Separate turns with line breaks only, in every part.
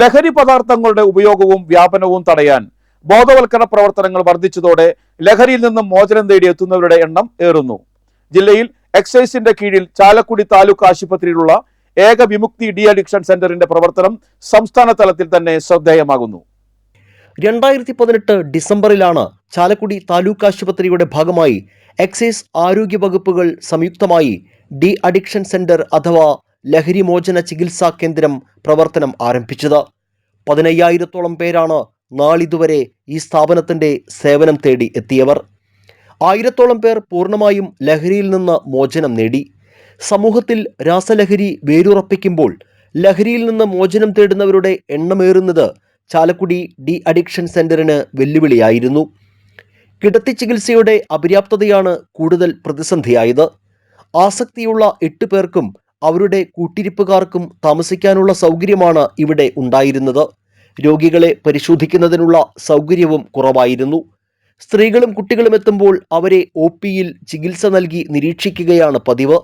ലഹരി പദാർത്ഥങ്ങളുടെ ഉപയോഗവും വ്യാപനവും തടയാൻ ബോധവൽക്കരണ പ്രവർത്തനങ്ങൾ വർദ്ധിച്ചതോടെ ലഹരിയിൽ നിന്നും മോചനം തേടി എത്തുന്നവരുടെ എണ്ണം ഏറുന്നു. ജില്ലയിൽ എക്സൈസിന്റെ കീഴിൽ ചാലക്കുടി താലൂക്ക് ആശുപത്രിയിലുള്ള ഏക വിമുക്തി ഡി അഡിക്ഷൻ സെന്ററിന്റെ പ്രവർത്തനം സംസ്ഥാന തലത്തിൽ തന്നെ ശ്രദ്ധേയമാകുന്നു.
രണ്ടായിരത്തി പതിനെട്ട് ഡിസംബറിലാണ് ചാലക്കുടി താലൂക്ക് ആശുപത്രിയുടെ ഭാഗമായി എക്സൈസ് ആരോഗ്യ വകുപ്പുകൾ സംയുക്തമായി ഡി അഡിക്ഷൻ സെന്റർ അഥവാ ലഹരി മോചന ചികിത്സാ കേന്ദ്രം പ്രവർത്തനം ആരംഭിച്ചത്. പതിനയ്യായിരത്തോളം പേരാണ് നാളിതുവരെ ഈ സ്ഥാപനത്തിന്റെ സേവനം തേടി എത്തിയവർ. ആയിരത്തോളം പേർ പൂർണമായും ലഹരിയിൽ നിന്ന് മോചനം നേടി. സമൂഹത്തിൽ രാസലഹരി വേരുറപ്പിക്കുമ്പോൾ ലഹരിയിൽ നിന്ന് മോചനം തേടുന്നവരുടെ എണ്ണമേറുന്നത് ചാലക്കുടി ഡി അഡിക്ഷൻ സെന്ററിന് വെല്ലുവിളിയായിരുന്നു. കിടത്തി ചികിത്സയുടെ അപര്യാപ്തതയാണ് കൂടുതൽ പ്രതിസന്ധിയായത്. ആസക്തിയുള്ള എട്ട് പേർക്കും അവരുടെ കൂട്ടിരിപ്പുകാർക്കും താമസിക്കാനുള്ള സൗകര്യമാണ് ഇവിടെ ഉണ്ടായിരുന്നത്. രോഗികളെ പരിശോധിക്കുന്നതിനുള്ള സൗകര്യവും കുറവായിരുന്നു. സ്ത്രീകളും കുട്ടികളും എത്തുമ്പോൾ അവരെ ഒ പിയിൽ ചികിത്സ നൽകി നിരീക്ഷിക്കുകയാണ് പതിവ്.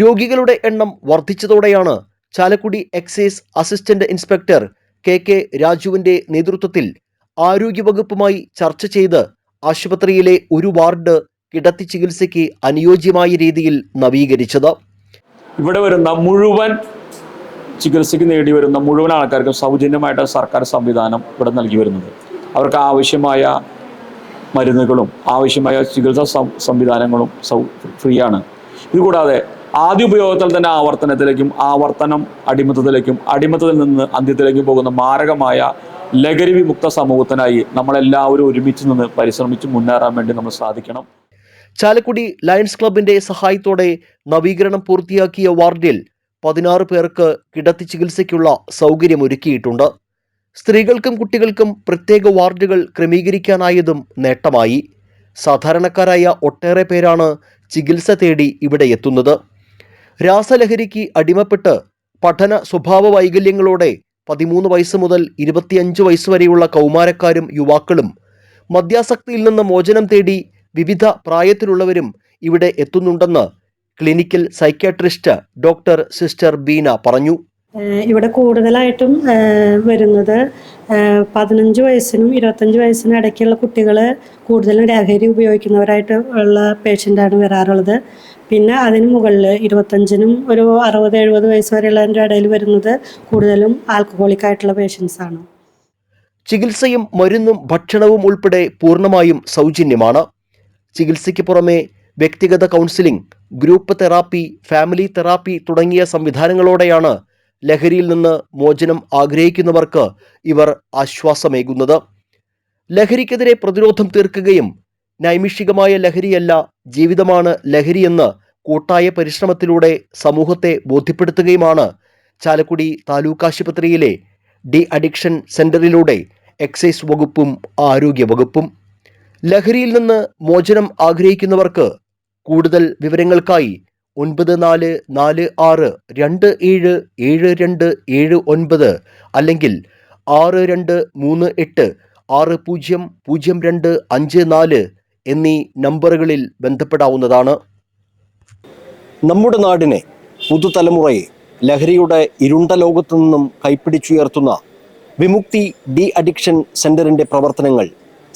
രോഗികളുടെ എണ്ണം വർദ്ധിച്ചതോടെയാണ് Chalakudy excise assistant inspector K K രാജുവിന്റെ നേതൃത്വത്തിൽ ആരോഗ്യവകുപ്പുമായി ചർച്ച ചെയ്ത് ആശുപത്രിയിലെ ഒരു വാർഡ് കിടത്തി ചികിത്സയ്ക്ക് അനുയോജ്യമായ രീതിയിൽ നവീകരിച്ചത്.
ഇവിടെ വരുന്ന മുഴുവൻ ചികിത്സയ്ക്ക് നേടി വരുന്ന മുഴുവൻ ആൾക്കാർക്കും സൗജന്യമായിട്ട് സർക്കാർ സംവിധാനം ഇവിടെ നൽകി വരുന്നത്. അവർക്ക് ആവശ്യമായ മരുന്നുകളും ആവശ്യമായ ചികിത്സാ സംവിധാനങ്ങളും സൗ ഫ്രീ ആണ് ഇതുകൂടാതെ ആദ്യ ഉപയോഗത്തിൽ തന്നെ ആവർത്തനത്തിലേക്കും ആവർത്തനം അടിമത്തത്തിലേക്കും അടിമത്തത്തിൽ നിന്ന് അന്ത്യത്തിലേക്കും പോകുന്ന മാരകമായ ലഹരി വിമുക്ത സമൂഹത്തിനായി നമ്മളെല്ലാവരും ഒരുമിച്ച് നിന്ന് പരിശ്രമിച്ച് മുന്നേറാൻ വേണ്ടി നമ്മൾ സാധിക്കണം.
ചാലക്കുടി ലയൺസ് ക്ലബിന്റെ സഹായത്തോടെ നവീകരണം പൂർത്തിയാക്കിയ വാർഡിൽ പതിനാറ് പേർക്ക് കിടത്തി ചികിത്സയ്ക്കുള്ള സൗകര്യമൊരുക്കിയിട്ടുണ്ട്. സ്ത്രീകൾക്കും കുട്ടികൾക്കും പ്രത്യേക വാർഡുകൾ ക്രമീകരിക്കാനായതും നേട്ടമായി. സാധാരണക്കാരായ ഒട്ടേറെ പേരാണ് ചികിത്സ തേടി ഇവിടെ എത്തുന്നത്. രാസലഹരിക്ക് അടിമപ്പെട്ട് പഠന സ്വഭാവ വൈകല്യങ്ങളോടെ പതിമൂന്ന് വയസ്സ് മുതൽ ഇരുപത്തിയഞ്ച് വയസ്സ് വരെയുള്ള കൗമാരക്കാരും യുവാക്കളും മദ്യാസക്തിയിൽ നിന്ന് മോചനം തേടി വിവിധ പ്രായത്തിലുള്ളവരും ഇവിടെ എത്തുന്നുണ്ടെന്ന് clinical psychiatrist doctor sister Beena പറഞ്ഞു.
ഇവിടെ കൂടുതലായിട്ടും വരുന്നത് പതിനഞ്ച് വയസ്സിനും ഇരുപത്തഞ്ച് വയസ്സിനും ഇടയ്ക്കുള്ള കുട്ടികൾ കൂടുതലും ലഹരി ഉപയോഗിക്കുന്നവരായിട്ട് ഉള്ള പേഷ്യന്റാണ് വരാറുള്ളത്. പിന്നെ അതിന് മുകളിൽ ഇരുപത്തഞ്ചിനും ഒരു അറുപത് എഴുപത് വയസ്സ് വരെയുള്ളതിന്റെ ഇടയിൽ വരുന്നത് കൂടുതലും ആൽക്കഹോളിക് ആയിട്ടുള്ള പേഷ്യൻസ് ആണ്.
ചികിത്സയും മരുന്നും ഭക്ഷണവും ഉൾപ്പെടെ പൂർണമായും സൗജന്യമാണ്. ചികിത്സയ്ക്ക് പുറമെ വ്യക്തിഗത counselling group therapy family therapy തുടങ്ങിയ സംവിധാനങ്ങളോടെയാണ് ലഹരിയിൽ നിന്ന് മോചനം ആഗ്രഹിക്കുന്നവർക്ക് ഇവർ ആശ്വാസമേകുന്നത്. ലഹരിക്കെതിരെ പ്രതിരോധം തീർക്കുകയും നൈമിഷികമായ ലഹരിയല്ല ജീവിതമാണ് ലഹരിയെന്ന് കൂട്ടായ പരിശ്രമത്തിലൂടെ സമൂഹത്തെ ബോധ്യപ്പെടുത്തുകയുമാണ് ചാലക്കുടി താലൂക്ക് ആശുപത്രിയിലെ ഡി അഡിക്ഷൻ സെന്ററിലൂടെ എക്സൈസ് വകുപ്പും ആരോഗ്യ വകുപ്പും. ലഹരിയിൽ നിന്ന് മോചനം ആഗ്രഹിക്കുന്നവർക്ക് കൂടുതൽ വിവരങ്ങൾക്കായി ഒൻപത് നാല് നാല് ആറ് രണ്ട് ഏഴ് ഏഴ് രണ്ട് ഏഴ് ഒൻപത് അല്ലെങ്കിൽ ആറ് രണ്ട് മൂന്ന് എട്ട് ആറ് പൂജ്യം പൂജ്യം രണ്ട് അഞ്ച് നാല് എന്നീ നമ്പറുകളിൽ ബന്ധപ്പെടാവുന്നതാണ്. നമ്മുടെ നാടിനെ പുതുതലമുറയെ ലഹരിയുടെ ഇരുണ്ട ലോകത്തു നിന്നും കൈപ്പിടിച്ചുയർത്തുന്ന വിമുക്തി ഡി അഡിക്ഷൻ സെന്ററിന്റെ പ്രവർത്തനങ്ങൾ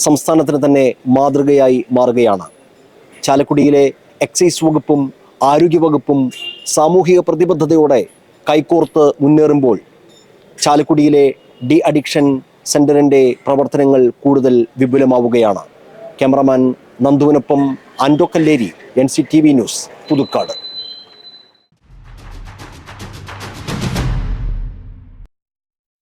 സംസ്ഥാനത്തിന് തന്നെ മാതൃകയായി മാറുകയാണ്. ചാലക്കുടിയിലെ എക്സൈസ് വകുപ്പും ആരോഗ്യവകുപ്പും സാമൂഹിക പ്രതിബദ്ധതയോടെ കൈകോർത്ത് മുന്നേറുമ്പോൾ ചാലക്കുടിയിലെ ഡി അഡിക്ഷൻ സെന്ററിന്റെ പ്രവർത്തനങ്ങൾ കൂടുതൽ വിപുലമാവുകയാണ്. Cameraman നന്ദുവിനൊപ്പം Ando Kalleri N C T V news Puthukkad.